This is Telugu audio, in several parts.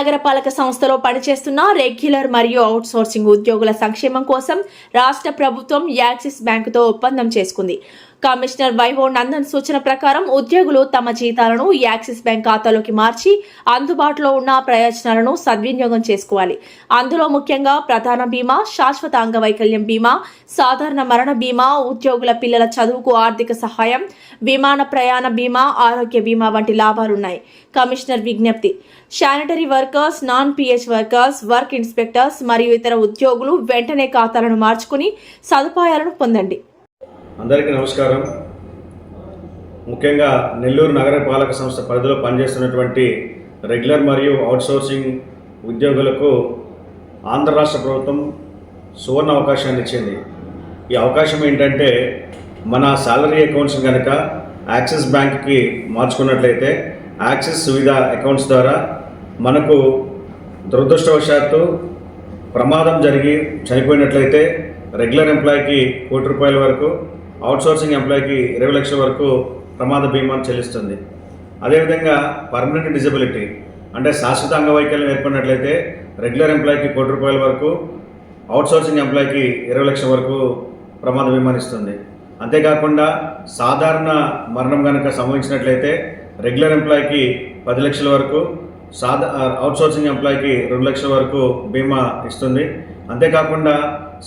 నగరపాలక సంస్థలో పనిచేస్తున్న రెగ్యులర్ మరియు అవుట్సోర్సింగ్ ఉద్యోగుల సంక్షేమం కోసం రాష్ట్ర ప్రభుత్వం యాక్సిస్ బ్యాంకుతో ఒప్పందం చేసుకుంది. కమిషనర్ వైభవ్ నందన్ సూచన ప్రకారం ఉద్యోగులు తమ జీతాలను యాక్సిస్ బ్యాంక్ ఖాతాలోకి మార్చి అందుబాటులో ఉన్న ప్రయోజనాలను సద్వినియోగం చేసుకోవాలి. అందులో ముఖ్యంగా ప్రధాన బీమా శాశ్వత అంగవైకల్యం బీమా సాధారణ మరణ బీమా ఉద్యోగుల పిల్లల చదువుకు ఆర్థిక సహాయం విమాన ప్రయాణ బీమా ఆరోగ్య బీమా వంటి లాభాలున్నాయి కమిషనర్ విజ్ఞప్తి sanitary workers non PH workers work inspectors మరియు ఇతర ఉద్యోగులు వెంటనే ఖాతాలను మార్చుకుని సదుపాయాలను పొందండి. అందరికీ నమస్కారం. ముఖ్యంగా నెల్లూరు నగరపాలక సంస్థ పరిధిలో పనిచేస్తున్నటువంటి రెగ్యులర్ మరియు అవుట్సోర్సింగ్ ఉద్యోగులకు ఆంధ్ర రాష్ట్ర ప్రభుత్వం సువర్ణ అవకాశాన్ని ఇచ్చింది. ఈ అవకాశం ఏంటంటే మన శాలరీ అకౌంట్స్ కనుక యాక్సిస్ బ్యాంక్కి మార్చుకున్నట్లయితే యాక్సిస్ సువిధ అకౌంట్స్ ద్వారా మనకు దురదృష్టవశాత్తు ప్రమాదం జరిగి చనిపోయినట్లయితే రెగ్యులర్ ఎంప్లాయీకి కోటి రూపాయల వరకు అవుట్సోర్సింగ్ ఎంప్లాయీకి ఇరవై లక్షల వరకు ప్రమాద బీమాను చెల్లిస్తుంది. అదేవిధంగా పర్మనెంట్ డిజబిలిటీ అంటే శాశ్వత అంగవైకల్యం ఏర్పడినట్లయితే రెగ్యులర్ ఎంప్లాయీకి కోటి రూపాయల వరకు అవుట్సోర్సింగ్ ఎంప్లాయీకి ఇరవై లక్షల వరకు ప్రమాద బీమా ఇస్తుంది. అంతేకాకుండా సాధారణ మరణం కనుక సంభవించినట్లయితే రెగ్యులర్ ఎంప్లాయీకి పది లక్షల వరకు సాధా అవుట్సోర్సింగ్ ఎంప్లాయీకి రెండు లక్షల వరకు బీమా ఇస్తుంది. అంతేకాకుండా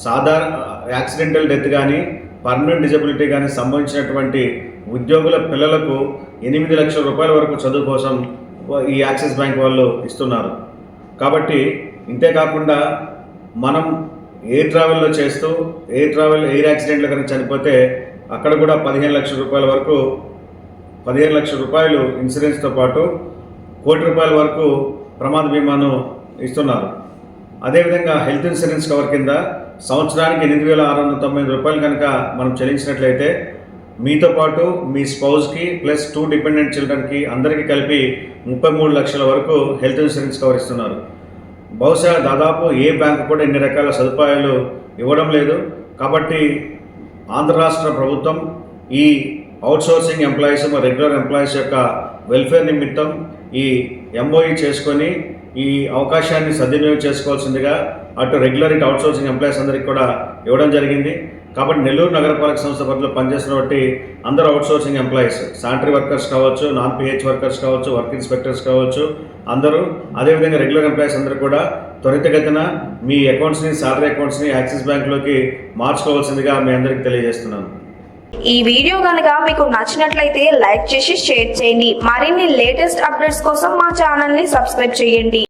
సాధారణ యాక్సిడెంటల్ డెత్ కానీ పర్మనెంట్ డిజబిలిటీ కానీ సంబంధించినటువంటి ఉద్యోగుల పిల్లలకు ఎనిమిది లక్షల రూపాయల వరకు చదువు కోసం ఈ యాక్సిస్ బ్యాంక్ వాళ్ళు ఇస్తున్నారు. కాబట్టి ఇంతే కాకుండా మనం ఎయిర్ ట్రావెల్లో చేస్తూ ఎయిర్ ట్రావెల్ ఎయిర్ యాక్సిడెంట్లో కనుక చనిపోతే అక్కడ కూడా పదిహేను లక్షల రూపాయల వరకు పదిహేను లక్షల రూపాయలు ఇన్సూరెన్స్తో పాటు కోటి రూపాయల వరకు ప్రమాద బీమాను ఇస్తున్నారు. అదేవిధంగా హెల్త్ ఇన్సూరెన్స్ కవర్ కింద సంవత్సరానికి ఎనిమిది వేల ఆరు వందల తొంభై రూపాయలు కనుక మనం చెల్లించినట్లయితే మీతో పాటు మీ స్పౌజ్కి ప్లస్ టూ డిపెండెంట్ చిల్డ్రన్కి అందరికీ కలిపి ముప్పై మూడు లక్షల వరకు హెల్త్ ఇన్సూరెన్స్ కవర్ ఇస్తున్నారు. బహుశా దాదాపు ఏ బ్యాంకు కూడా ఇన్ని రకాల సదుపాయాలు ఇవ్వడం లేదు. కాబట్టి ఆంధ్ర రాష్ట్ర ప్రభుత్వం ఈ అవుట్సోర్సింగ్ ఎంప్లాయీస్ రెగ్యులర్ ఎంప్లాయీస్ యొక్క వెల్ఫేర్ నిమిత్తం ఈ ఎంఓఈ చేసుకొని ఈ అవకాశాన్ని సద్వినియోగం చేసుకోవాల్సిందిగా అటు రెగ్యులర్ ఇటు అవుట్సోర్సింగ్ ఎంప్లాయీస్ అందరికీ కూడా ఇవ్వడం జరిగింది. కాబట్టి నెల్లూరు నగరపాలక సంస్థ పరిధిలో పనిచేస్తున్నటువంటి అందరూ అవుట్సోర్సింగ్ ఎంప్లాయీస్ శానిటరీ వర్కర్స్ కావచ్చు నాన్ పిహెచ్ వర్కర్స్ కావచ్చు వర్క్ ఇన్స్పెక్టర్స్ కావచ్చు అందరూ అదేవిధంగా రెగ్యులర్ ఎంప్లాయీస్ అందరూ కూడా త్వరితగతిన మీ అకౌంట్స్ని సాలరీ అకౌంట్స్ని యాక్సిస్ బ్యాంక్లోకి మార్చుకోవాల్సిందిగా మీ అందరికీ తెలియజేస్తున్నాను. ఈ వీడియో కనుక మీకు నచ్చినట్లయితే లైక్ చేసి షేర్ చేయండి. మరిన్ని లేటెస్ట్ అప్డేట్స్ కోసం మా ఛానల్ని సబ్స్క్రైబ్ చేయండి.